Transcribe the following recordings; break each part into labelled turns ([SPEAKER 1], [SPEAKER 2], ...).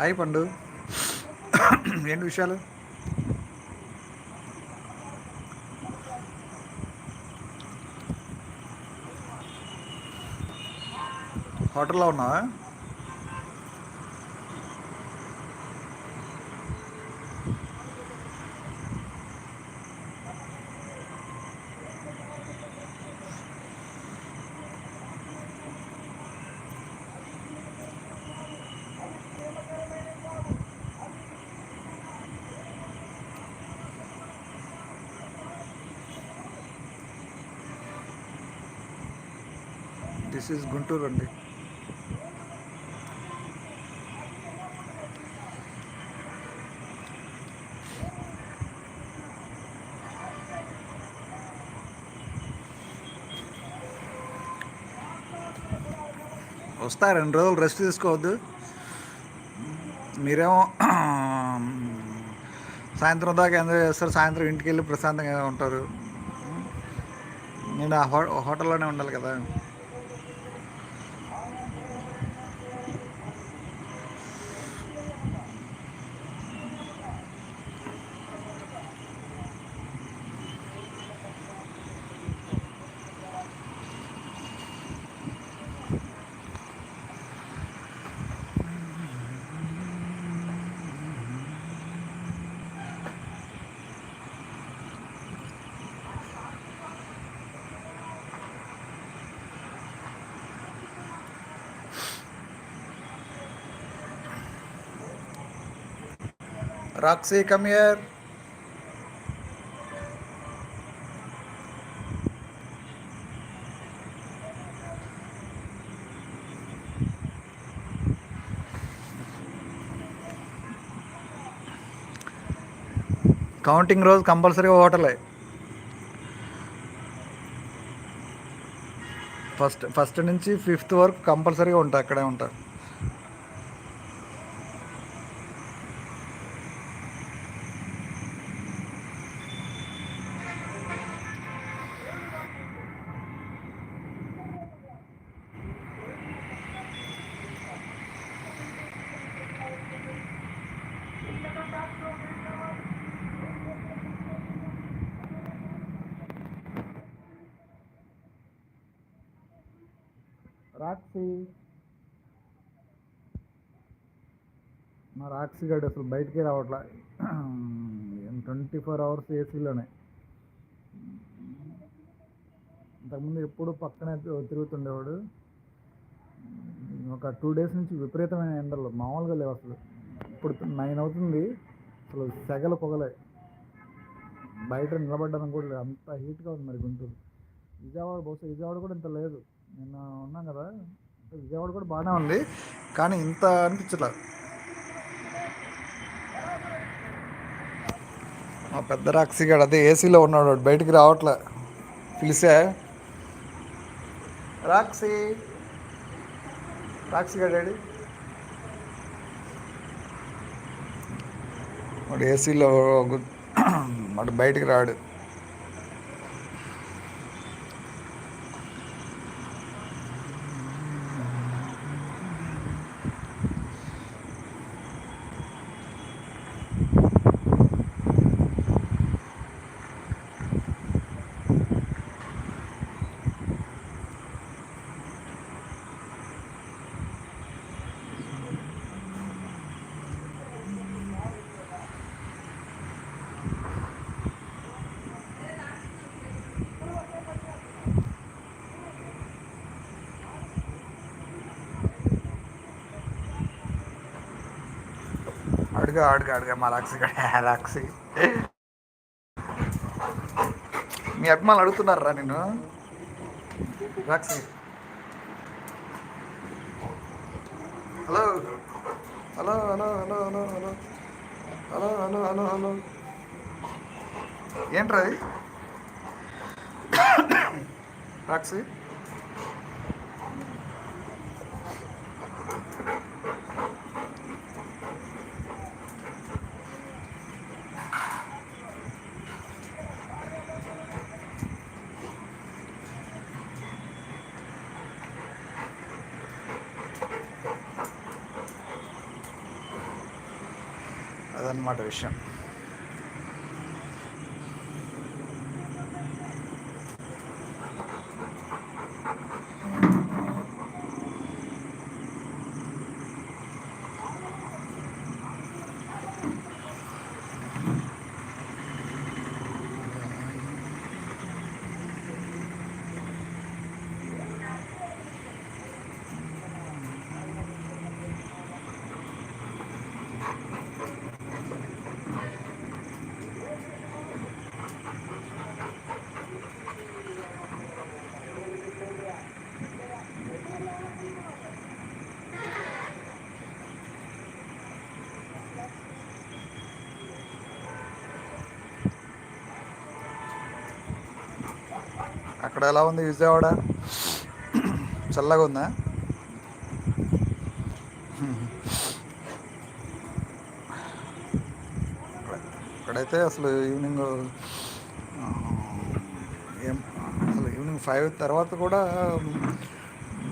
[SPEAKER 1] hi పండు ఏంటి విషయాలు హోటల్లో ఉన్నావా దిస్ ఈజ్ గుంటూరు అండి వస్తా రెండు రోజులు రెస్ట్ తీసుకోవద్దు మీరేమో సాయంత్రం దాకా ఎంజాయ్ చేస్తారు సాయంత్రం ఇంటికి వెళ్ళి ప్రశాంతంగా ఉంటారు నేను ఆ హోటల్లోనే ఉండాలి కదా రాక్సీ కమియర్ కౌంటింగ్ రోజు కంపల్సరీగా హోటలే ఫస్ట్ ఫస్ట్ నుంచి ఫిఫ్త్ వరకు కంపల్సరీగా ఉంటా అక్కడే ఉంటా రాక్సీ మా రాక్సీ గడి అసలు బయటికి రావట్లా ట్వంటీ ఫోర్ అవర్స్ ఏసీలోనే ఇంతకుముందు ఎప్పుడు పక్కనే తిరుగుతుండేవాడు ఒక టూ డేస్ నుంచి విపరీతమైన ఎండలు మామూలుగా లేవు అసలు ఇప్పుడు నైన్ అవుతుంది అసలు సెగలు పొగలే బయట నిలబడ్డానికి కూడా లేదు అంత హీట్గా ఉంది మరి గుంటూరు విజయవాడ బహుశా విజయవాడ కూడా ఇంత లేదు నిన్న ఉన్నాం కదా విజయవాడ కూడా బాగానే ఉంది కానీ ఇంత అనిపించట్లేదు మా పెద్ద రాక్సిగాడు అదే ఏసీలో ఉన్నాడు బయటికి రావట్లే పిలిసే రాక్సీ రాక్సిగా డాడీ వాడు ఏసీలో వాడు బయటికి రాడు అడుగు అడుగు అడుగు మలాక్సి హెలాక్సి మీ అభిమానులు అడుగుతున్నారా నేను Roxy hello hello hello hello hello hello hello hello hello hello ఏంట్రా రాక్సి అదనమాట విషయం అక్కడ ఎలా ఉంది విజయవాడ చల్లగా ఉందా అక్కడైతే అసలు ఈవినింగ్ ఏం అసలు ఈవినింగ్ ఫైవ్ తర్వాత కూడా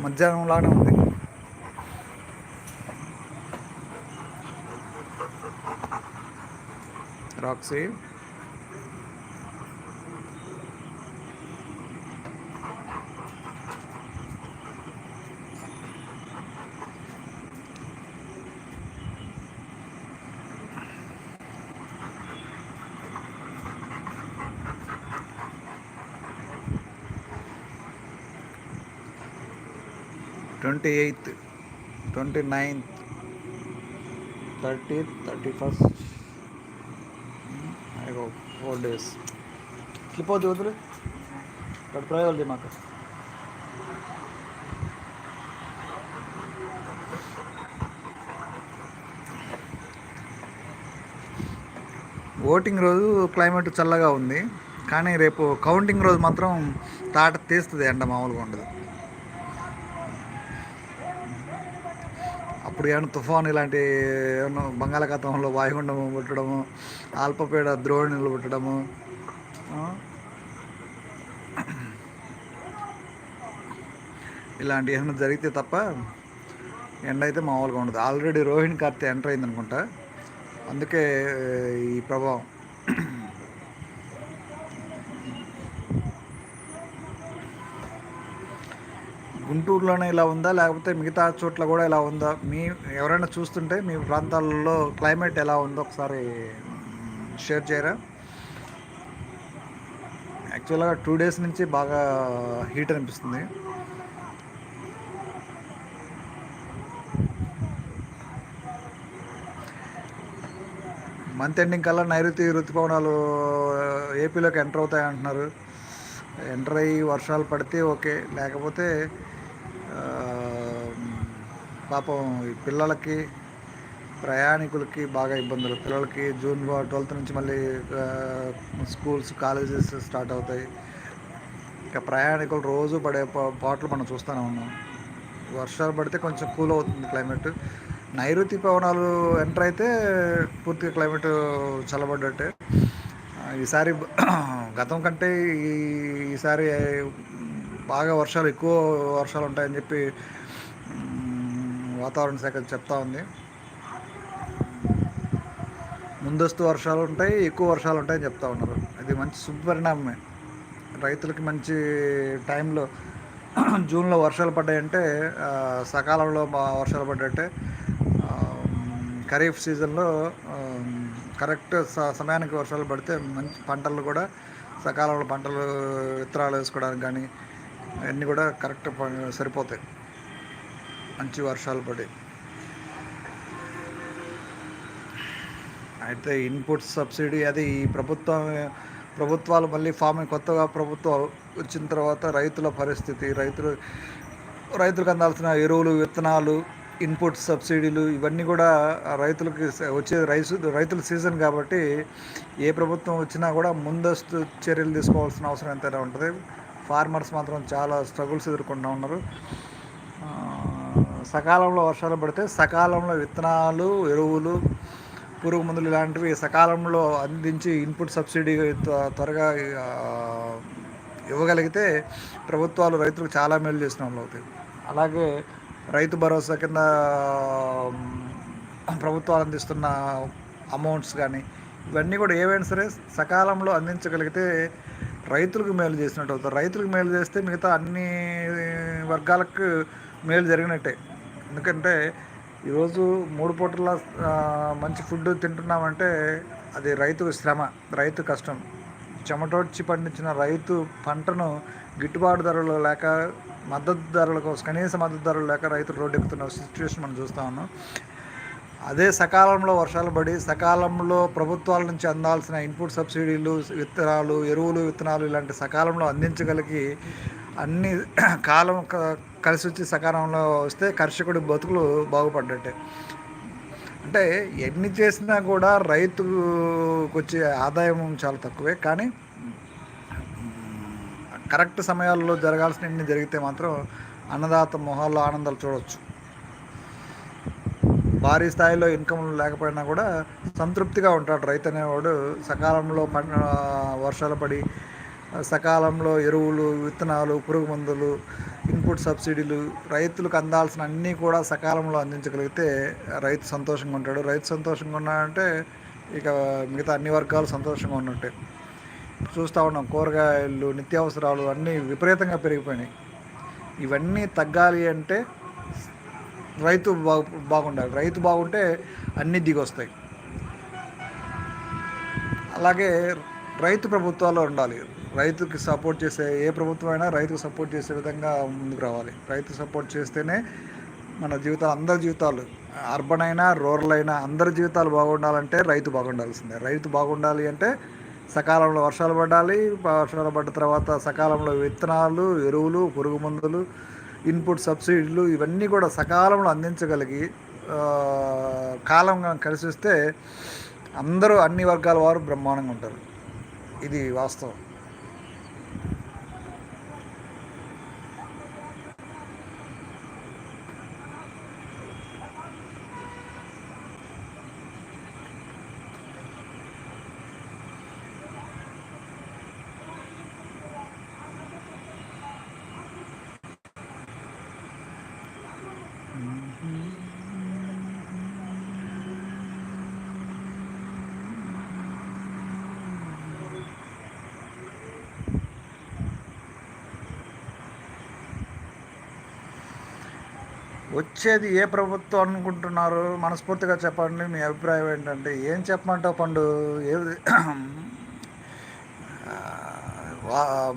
[SPEAKER 1] మధ్యాహ్నం లాగా ఉంది Roxy twenty eighth twenty ninth thirty thirty first I go four days అవుతుంది వదిలే ఇక్కడ ప్రయోజనం మాకు ఓటింగ్ రోజు క్లైమేట్ చల్లగా ఉంది కానీ రేపు కౌంటింగ్ రోజు మాత్రం తాట తీస్తుంది ఎండ మామూలుగా ఉండదు ఇప్పుడు ఏమైనా తుఫాన్ ఇలాంటి ఏమన్నా బంగాళాఖాతంలో వాయుగుండము పుట్టడము అల్పపీడ ద్రోణిలు పుట్టడము ఇలాంటి ఏమైనా జరిగితే తప్ప ఎండ అయితే మామూలుగా ఉండదు ఆల్రెడీ రోహిణి కార్తె ఎంటర్ అయింది అనుకుంటా అందుకే ఈ ప్రభావం గుంటూరులోనే ఇలా ఉందా లేకపోతే మిగతా చోట్ల కూడా ఇలా ఉందా మీ ఎవరైనా చూస్తుంటే మీ ప్రాంతాల్లో క్లైమేట్ ఎలా ఉందో ఒకసారి షేర్ చేయరా యాక్చువల్గా టూ డేస్ నుంచి బాగా హీట్ అనిపిస్తుంది మంత్ ఎండింగ్ కల్లా నైరుతి ఋతుపవనాలు ఏపీలోకి ఎంటర్ అవుతాయి అంటున్నారు ఎంటర్ అయ్యి వర్షాలు పడితే ఓకే లేకపోతే పాపం ఈ పిల్లలకి ప్రయాణికులకి బాగా ఇబ్బందులు పిల్లలకి జూన్ ట్వెల్త్ నుంచి మళ్ళీ స్కూల్స్ కాలేజెస్ స్టార్ట్ అవుతాయి ఇంకా ప్రయాణికులు రోజు పడే పాటలు మనం చూస్తూనే ఉన్నాం వర్షాలు పడితే కొంచెం కూల్ అవుతుంది క్లైమేట్ నైరుతి పవనాలు ఎంటర్ అయితే పూర్తిగా క్లైమేట్ చల్లబడ్డట్టే ఈసారి గతం కంటే ఈసారి బాగా వర్షాలు ఎక్కువ వర్షాలు ఉంటాయని చెప్పి వాతావరణ శాఖ చెప్తా ఉంది ముందస్తు వర్షాలు ఉంటాయి ఎక్కువ వర్షాలు ఉంటాయని చెప్తా ఉన్నారు ఇది మంచి శుభపరిణామమే రైతులకి మంచి టైంలో జూన్లో వర్షాలు పడ్డాయంటే సకాలంలో వర్షాలు పడ్డాయంటే ఖరీఫ్ సీజన్లో కరెక్ట్ సమయానికి వర్షాలు పడితే మంచి పంటలు కూడా సకాలంలో పంటలు విత్తనాలు వేసుకోవడానికి కానీ అన్నీ కూడా కరెక్ట్ సరిపోతాయి మంచి వర్షాలు పడి అయితే ఇన్పుట్ సబ్సిడీ అది ఈ ప్రభుత్వం ప్రభుత్వాలు మళ్ళీ ఫామ్ కొత్తగా ప్రభుత్వం వచ్చిన తర్వాత రైతుల పరిస్థితి రైతులు రైతులకు అందాల్సిన ఎరువులు విత్తనాలు ఇన్పుట్ సబ్సిడీలు ఇవన్నీ కూడా రైతులకి వచ్చే రైసు రైతుల సీజన్ కాబట్టి ఏ ప్రభుత్వం వచ్చినా కూడా ముందస్తు చర్యలు తీసుకోవాల్సిన అవసరం ఎంతైనా ఉంటుంది ఫార్మర్స్ మాత్రం చాలా స్ట్రగుల్స్ ఎదుర్కొంటూ ఉన్నారు సకాలంలో వర్షాలు పడితే సకాలంలో విత్తనాలు ఎరువులు పురుగు మందులు ఇలాంటివి సకాలంలో అందించి ఇన్పుట్ సబ్సిడీ త్వరగా ఇవ్వగలిగితే ప్రభుత్వాలు రైతులకు చాలా మేలు చేసిన వాళ్ళు అవుతాయి అలాగే రైతు భరోసా కింద ప్రభుత్వాలు అందిస్తున్న అమౌంట్స్ కానీ ఇవన్నీ కూడా ఏవైనా సరే సకాలంలో అందించగలిగితే రైతులకు మేలు చేసినట్టు అవుతుంది రైతులకు మేలు చేస్తే మిగతా అన్ని వర్గాలకు మేలు జరిగినట్టే ఎందుకంటే ఈరోజు మూడు పూటల మంచి ఫుడ్ తింటున్నామంటే అది రైతు శ్రమ రైతు కష్టం చెమటోడ్చి పండించిన రైతు పంటను గిట్టుబాటు ధరలు లేక మద్దతు ధరల కోసం కనీస మద్దతు ధరలు లేక రైతులు రోడ్డు ఎక్కుతున్న సిచ్యువేషన్ మనం చూస్తూ ఉన్నాం అదే సకాలంలో వర్షాలు పడి సకాలంలో ప్రభుత్వాల నుంచి అందాల్సిన ఇన్పుట్ సబ్సిడీలు విత్తనాలు ఎరువులు విత్తనాలు ఇలాంటి సకాలంలో అందించగలిగి అన్ని కాలం కలిసి వచ్చి సకాలంలో వస్తే కర్షకుడి బతుకులు బాగుపడ్డట్టే అంటే ఎన్ని చేసినా కూడా రైతుకు వచ్చే ఆదాయం చాలా తక్కువే కానీ కరెక్ట్ సమయాల్లో జరగాల్సినవి జరిగితే మాత్రం అన్నదాత మొహాల్లో ఆనందాలు చూడవచ్చు భారీ స్థాయిలో ఇన్కమ్ లేకపోయినా కూడా సంతృప్తిగా ఉంటాడు రైతు అనేవాడు సకాలంలో పంట వర్షాలు పడి సకాలంలో ఎరువులు విత్తనాలు పురుగు మందులు ఇన్పుట్ సబ్సిడీలు రైతులకు అందాల్సిన అన్నీ కూడా సకాలంలో అందించగలిగితే రైతు సంతోషంగా ఉంటాడు రైతు సంతోషంగా ఉన్నాడంటే ఇక మిగతా అన్ని వర్గాలు సంతోషంగా ఉన్నట్టే చూస్తూ ఉన్నాం కూరగాయలు నిత్యావసరాలు అన్నీ విపరీతంగా పెరిగిపోయినాయి ఇవన్నీ తగ్గాలి అంటే రైతు బాగు బాగుండాలి రైతు బాగుంటే అన్నీ దిగొస్తాయి అలాగే రైతు ప్రభుత్వాలు ఉండాలి రైతుకి సపోర్ట్ చేసే ఏ ప్రభుత్వం అయినా రైతుకు సపోర్ట్ చేసే విధంగా ముందుకు రావాలి రైతు సపోర్ట్ చేస్తేనే మన జీవితాలు అందరి జీవితాలు అర్బన్ అయినా రూరల్ అయినా అందరి జీవితాలు బాగుండాలంటే రైతు బాగుండాల్సిందే రైతు బాగుండాలి అంటే సకాలంలో వర్షాలు పడాలి వర్షాలు పడ్డ తర్వాత సకాలంలో విత్తనాలు ఎరువులు పురుగు మందులు ఇన్పుట్ సబ్సిడీలు ఇవన్నీ కూడా సకాలంలో అందించగలిగి కాలంగా కలిసి వస్తే అందరూ అన్ని వర్గాల వారు బ్రహ్మాండంగా ఉంటారు ఇది వాస్తవం వచ్చేది ఏ ప్రభుత్వం అనుకుంటున్నారు మనస్ఫూర్తిగా చెప్పండి మీ అభిప్రాయం ఏంటంటే ఏం చెప్పమంటావు పండు ఏ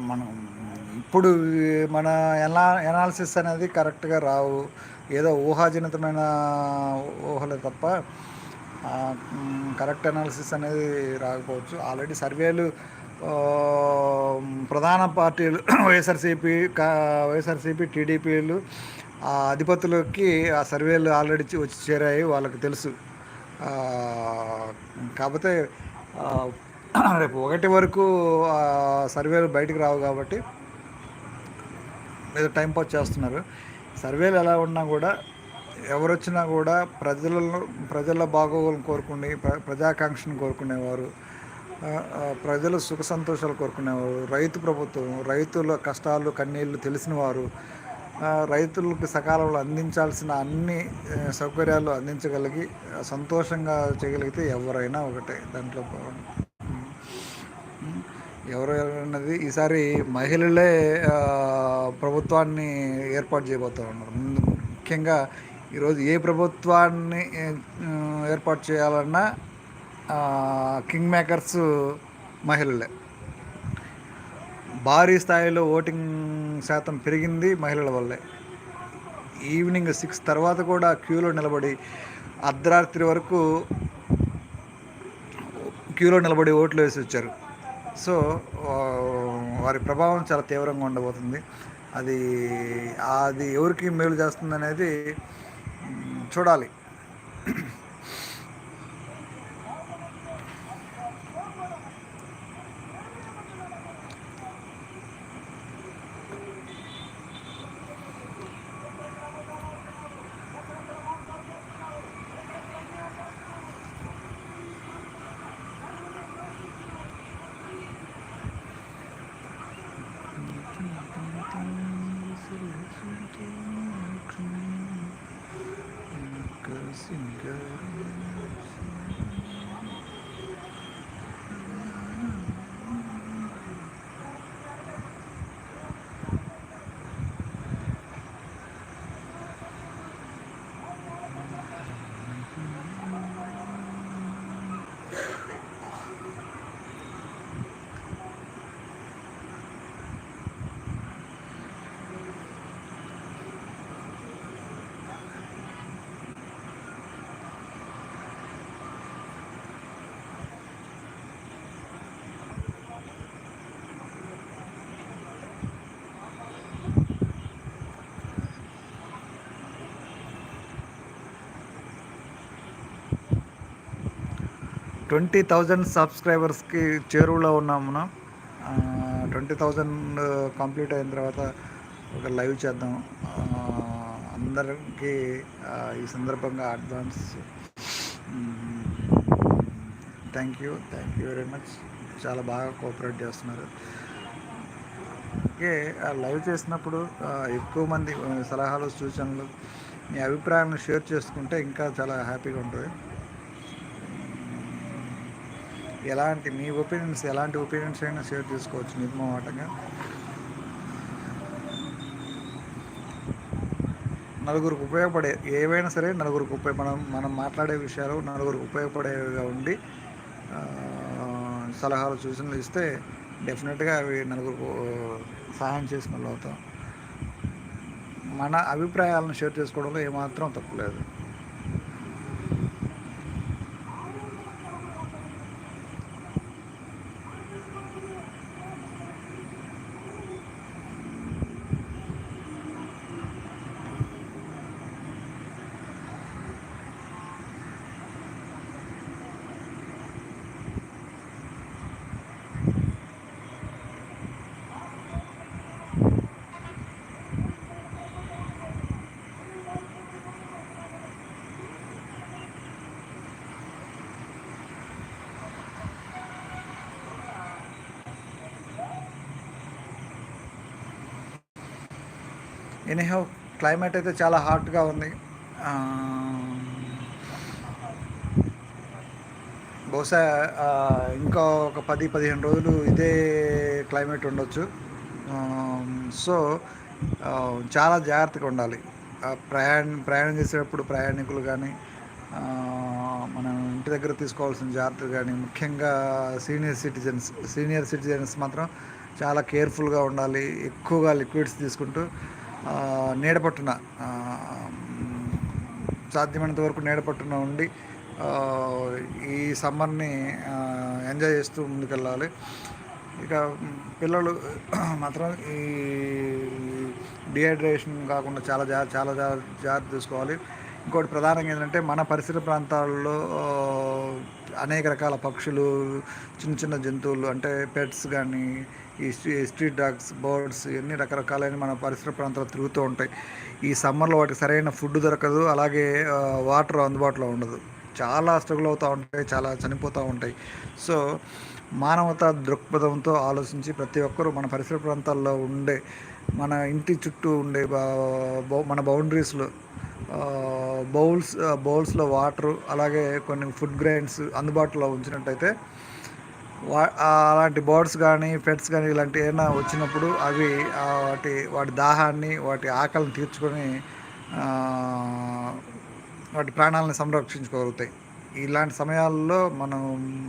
[SPEAKER 1] మనం ఇప్పుడు మన ఎలా ఎనాలిసిస్ అనేది కరెక్ట్గా రావు ఏదో ఊహాజనితమైన ఊహలే తప్ప కరెక్ట్ అనాలిసిస్ అనేది రాకపోవచ్చు ఆల్రెడీ సర్వేలు ప్రధాన పార్టీలు వైఎస్ఆర్సీపీ వైఎస్ఆర్సీపీ టీడీపీలు ఆ అధిపతులకి ఆ సర్వేలు ఆల్రెడీ వచ్చి చేరాయి వాళ్ళకి తెలుసు కాకపోతే రేపు ఒకటి వరకు సర్వేలు బయటకు రావు కాబట్టి టైం టైంపాస్ చేస్తున్నారు సర్వేలు ఎలా ఉన్నా కూడా ఎవరొచ్చినా కూడా ప్రజలను ప్రజల బాగోగులను కోరుకునే ప్రజాకాంక్షను కోరుకునేవారు ప్రజల సుఖ సంతోషాలు కోరుకునేవారు రైతు ప్రభుత్వం రైతుల కష్టాలు కన్నీళ్ళు తెలిసిన వారు రైతులకు సకాలంలో అందించాల్సిన అన్ని సౌకర్యాలు అందించగలిగి సంతోషంగా చేయగలిగితే ఎవరైనా ఒకటే దాంట్లో ఎవరన్నది ఈసారి మహిళలే ప్రభుత్వాన్ని ఏర్పాటు చేయబోతూ ఉన్నారు ముఖ్యంగా ఈరోజు ఏ ప్రభుత్వాన్ని ఏర్పాటు చేయాలన్నా కింగ్ మేకర్స్ మహిళలే భారీ స్థాయిలో ఓటింగ్ శాతం పెరిగింది మహిళల వల్లే ఈవినింగ్ సిక్స్ తర్వాత కూడా క్యూలో నిలబడి అర్ధరాత్రి వరకు క్యూలో నిలబడి ఓట్లు వేసి వచ్చారు సో వారి ప్రభావం చాలా తీవ్రంగా ఉండబోతుంది అది అది ఎవరికి మేలు చేస్తుంది అనేది చూడాలి ట్వంటీ థౌజండ్ సబ్స్క్రైబర్స్కి చేరువలో ఉన్నాము ట్వంటీ థౌజండ్ కంప్లీట్ అయిన తర్వాత ఒక లైవ్ చేద్దాం అందరికీ ఈ సందర్భంగా advance thank you thank you very much చాలా బాగా కోఆపరేట్ చేస్తున్నారు ఓకే లైవ్ చేసినప్పుడు ఎక్కువ మంది సలహాలు సూచనలు మీ అభిప్రాయాలను షేర్ చేసుకుంటే ఇంకా చాలా హ్యాపీగా ఉంటుంది ఎలాంటి మీ ఒపీనియన్స్ ఎలాంటి ఒపీనియన్స్ అయినా షేర్ చేసుకోవచ్చు నిర్మమాటంగా నలుగురికి ఉపయోగపడే ఏవైనా సరే నలుగురికి ఉపయోగ మనం మనం మాట్లాడే విషయాలు నలుగురికి ఉపయోగపడేవిగా ఉండి సలహాలు సూచనలు ఇస్తే డెఫినెట్గా అవి నలుగురికి సహాయం చేసిన అవుతాం మన అభిప్రాయాలను షేర్ చేసుకోవడంలో ఏమాత్రం తప్పులేదు ఎనీహౌ క్లైమేట్ అయితే చాలా హాట్గా ఉంది బహుశా ఇంకా ఒక పది పదిహేను రోజులు ఇదే క్లైమేట్ ఉండొచ్చు సో చాలా జాగ్రత్తగా ఉండాలి ప్రయాణ ప్రయాణం చేసేటప్పుడు ప్రయాణికులు కానీ మనం ఇంటి దగ్గర తీసుకోవాల్సిన జాగ్రత్తలు కానీ ముఖ్యంగా సీనియర్ సిటిజన్స్ సీనియర్ సిటిజన్స్ మాత్రం చాలా కేర్ఫుల్గా ఉండాలి ఎక్కువగా లిక్విడ్స్ తీసుకుంటూ నీడపట్టున సాధ్యమైనంత వరకు నీడపట్టున ఉండి ఈ సమ్మర్ని ఎంజాయ్ చేస్తూ ముందుకెళ్ళాలి ఇక పిల్లలు మాత్రం ఈ డిహైడ్రేషన్ కాకుండా చాలా జా చాలా జాగ్రత్త తీసుకోవాలి ఇంకోటి ప్రధానంగా ఏంటంటే మన పరిసర ప్రాంతాల్లో అనేక రకాల పక్షులు చిన్న చిన్న జంతువులు అంటే పెట్స్ కానీ ఈ స్ట్రీట్ డాగ్స్ బర్డ్స్ ఇవన్నీ రకరకాలైన మన పరిసర ప్రాంతాలు తిరుగుతూ ఉంటాయి ఈ సమ్మర్లో వాటికి సరైన ఫుడ్ దొరకదు అలాగే వాటర్ అందుబాటులో ఉండదు చాలా స్ట్రగుల్ అవుతూ ఉంటాయి చాలా చనిపోతూ ఉంటాయి సో మానవత దృక్పథంతో ఆలోచించి ప్రతి ఒక్కరూ మన పరిసర ప్రాంతాల్లో ఉండే మన ఇంటి చుట్టూ ఉండే మన బౌండరీస్లో బౌల్స్ బౌల్స్లో వాటర్ అలాగే కొన్ని ఫుడ్ గ్రైండ్స్ అందుబాటులో ఉంచినట్టయితే అలాంటి బర్డ్స్ కానీ పెట్స్ కానీ ఇలాంటి ఏమైనా వచ్చినప్పుడు అవి వాటి వాటి దాహాన్ని వాటి ఆకలిని తీర్చుకొని వాటి ప్రాణాలను సంరక్షించుకోగలుగుతాయి ఇలాంటి సమయాల్లో మనం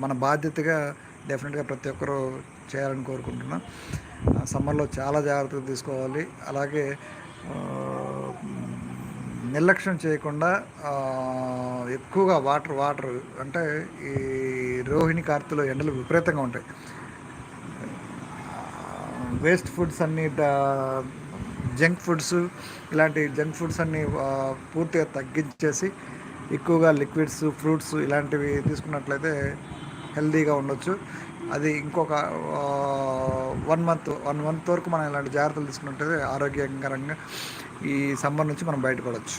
[SPEAKER 1] మన బాధ్యతగా డెఫినెట్గా ప్రతి ఒక్కరూ చేయాలని కోరుకుంటున్నాం సమ్మర్లో చాలా జాగ్రత్తలు తీసుకోవాలి అలాగే నిర్లక్ష్యం చేయకుండా ఎక్కువగా వాటర్ వాటర్ అంటే ఈ రోహిణి కార్తులో ఎండలు విపరీతంగా ఉంటాయి వేస్ట్ ఫుడ్స్ అన్నీ జంక్ ఫుడ్స్ ఇలాంటి జంక్ ఫుడ్స్ అన్నీ పూర్తిగా తగ్గించేసి ఎక్కువగా లిక్విడ్స్ ఫ్రూట్స్ ఇలాంటివి తీసుకున్నట్లయితే హెల్దీగా ఉండొచ్చు అది ఇంకొక వన్ మంత్ వన్ మంత్ వరకు మనం ఇలాంటి జాగ్రత్తలు తీసుకున్నట్లయితే ఆరోగ్యకరంగా ఈ సమ్మర్ నుంచి మనం బయటపడవచ్చు